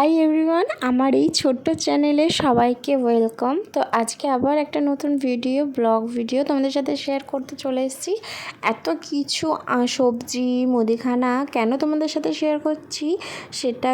Hi everyone আমার এই ছোট্ট চ্যানেলে সবাইকে ওয়েলকাম তো আজকে আবার একটা নতুন ভিডিও ব্লগ ভিডিও তোমাদের সাথে শেয়ার করতে চলে এসেছি। এত কিছু সবজি, মুদিখানা কেন তোমাদের সাথে শেয়ার করছি সেটা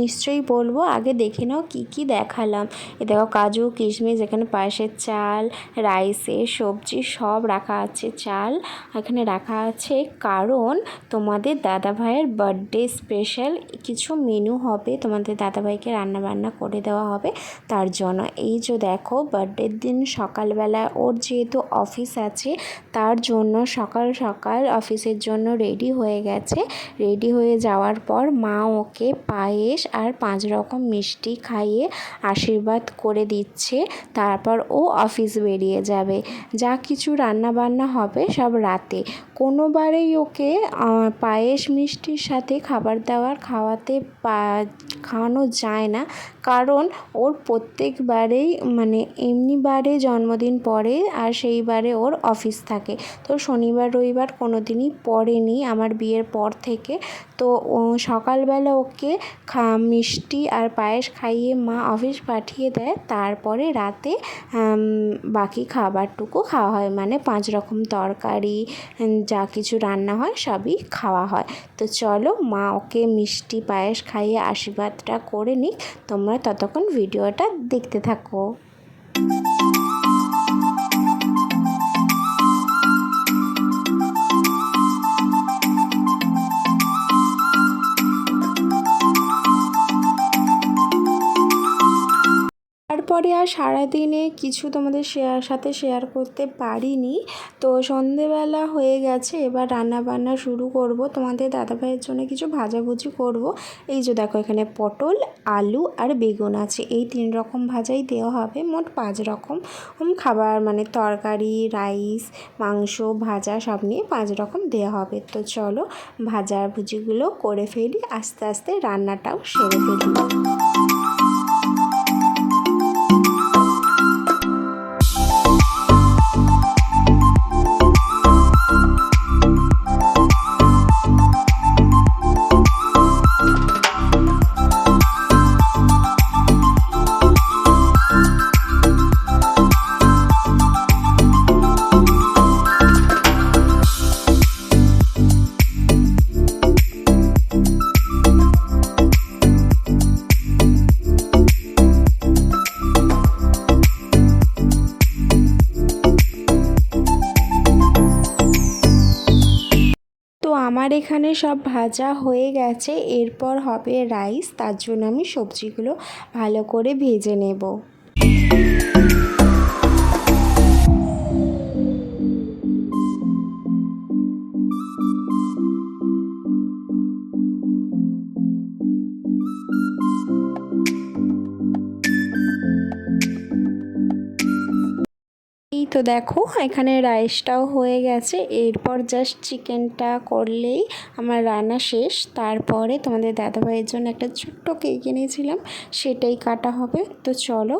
নিশ্চয়ই বলব। আগে দেখে নাও কী কী দেখালাম। এ দেখো কাজু, কিশমিশ, এখানে পায়েসের চাল রাইসের সবজি সব রাখা আছে, চাল এখানে রাখা আছে। কারণ তোমাদের দাদা ভাইয়ের বার্থডে স্পেশাল কিছু মেনু হবে তোমাদের দাদাভাইকে রান্না বান্না করে দেওয়া হবে তার জন্য। এই যে দেখো বার্থডের দিন সকালবেলা ওর যেহেতু অফিস আছে, তার জন্য সকাল সকাল অফিসের জন্য রেডি হয়ে গেছে। রেডি হয়ে যাওয়ার পর মা ওকে পায়েস আর পাঁচ রকম মিষ্টি খাইয়ে আশীর্বাদ করে দিচ্ছে। তারপর ও অফিস বেরিয়ে যাবে। যা কিছু রান্না বান্না হবে সব রাতে। কোনোবারেই ওকে পায়েস মিষ্টির সাথে খাবার দাবার খাওয়াতে খাওয়ানো যায় না। কারণ ওর প্রত্যেকবারেই মানে এমনিবারে জন্মদিন পড়ে আর সেইবারে ওর অফিস থাকে। তো শনিবার, রবিবার কোনো দিনই পড়েনি আমার বিয়ের পর থেকে। তো সকালবেলা ওকে খা, মিষ্টি আর পায়েস খাইয়ে মা অফিস পাঠিয়ে দেয়। তারপরে রাতে বাকি খাবারটুকু খাওয়া হয়। মানে পাঁচ রকম তরকারি যা কিছু রান্না হয় সবই খাওয়া হয়। তো চলো মা ওকে মিষ্টি, পায়েস খাইয়ে আশীর্বাদটা করে নিই তোমরা ততক্ষণ ভিডিওটা দেখতে থাকো। সারাদিনে কিছু তোমাদের শেয়ার সাথে শেয়ার করতে পারিনি। তো সন্ধেবেলা হয়ে গেছে, এবার রান্না বান্না শুরু করব। তোমাদের দাদাভাইয়ের জন্য কিছু ভাজাভুজি করব। এই যে দেখো, এখানে পটল, আলু আর বেগুন আছে। এই তিন রকম ভাজাই দেওয়া হবে, মোট পাঁচ রকম। খাবার মানে তরকারি রাইস মাংস, ভাজা সব নিয়ে পাঁচ রকম দেওয়া হবে। তো চলো ভাজা ভুজিগুলো করে ফেলি। আস্তে আস্তে রান্নাটাও সেরে ফেলি। আমার এখানে সব ভাজা হয়ে গেছে, এরপর হবে রাইস, তার জন্য আমি সবজিগুলো ভালো করে ভেজে নেব। এই তো দেখো, এখানে রাইসটাও হয়ে গেছে। এরপর জাস্ট চিকেনটা করলেই আমার রান্না শেষ। তারপরে তোমাদের দাদাভাইয়ের জন্য একটা ছোট্ট কেক এনেছিলাম, সেটাই কাটা হবে। তো চলো,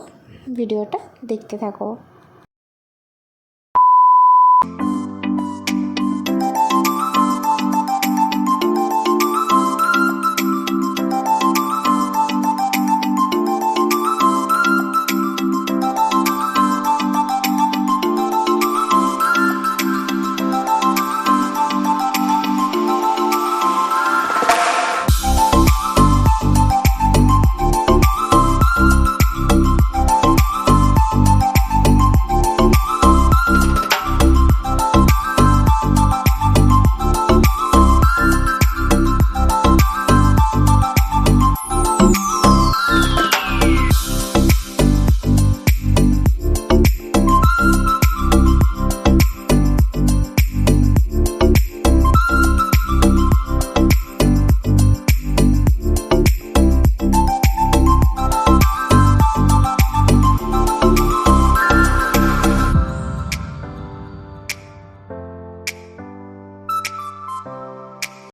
ভিডিওটা দেখতে থাকো।